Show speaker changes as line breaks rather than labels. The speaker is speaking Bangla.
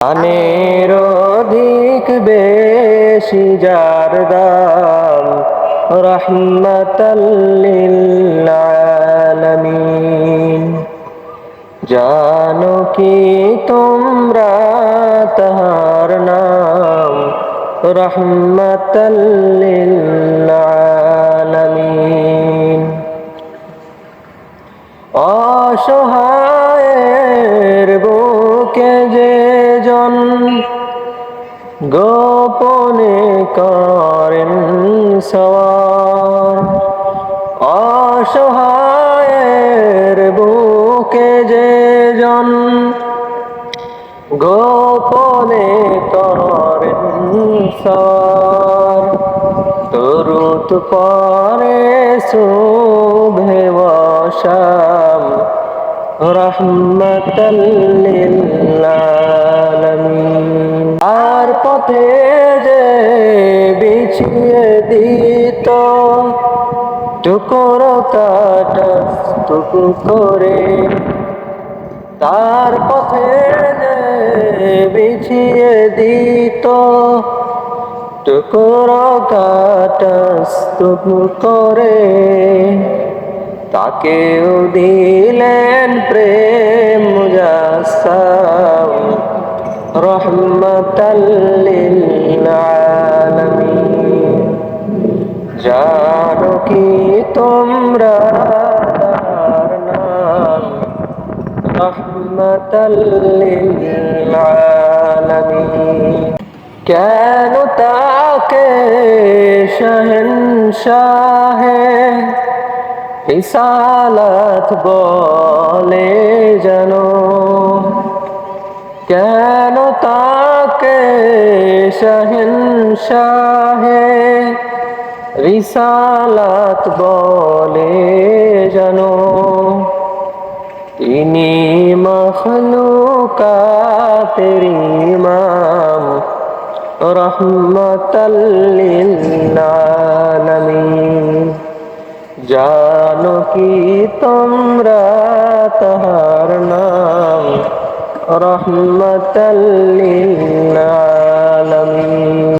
আনের বেশি যার দাম রহমতাল্লিল আলামিন জানো কি তোমরা তাহার নাম রহমতাল্লিল আলামিন অসহায়ের বুকে যে জন গোপনে করেন সওয়ার অসহায়ের বুকে যে জন গোপনে করেন সওয়ার তরুত পরে শুভে বসাম। রহমতাল্লিল পথে যে বিছিয়ে দিত। টুকর কাটা টুকু করে তার পথে যে বিছিয়ে দিত। টুকর কাটা স্তূপ করে তাকেও দিলেন প্রেম। আলামিন। জানো কি তোমরা তার কেন তাকে শহনশাহে রিসালাত বলে জানো? কেন তাকে শহনশাহে রিসালাত বলে জানো? তিনি মখলুকাতের ইমাম মাম আলামিন জানো কি তোমরা তাহার নাম? আলামিন।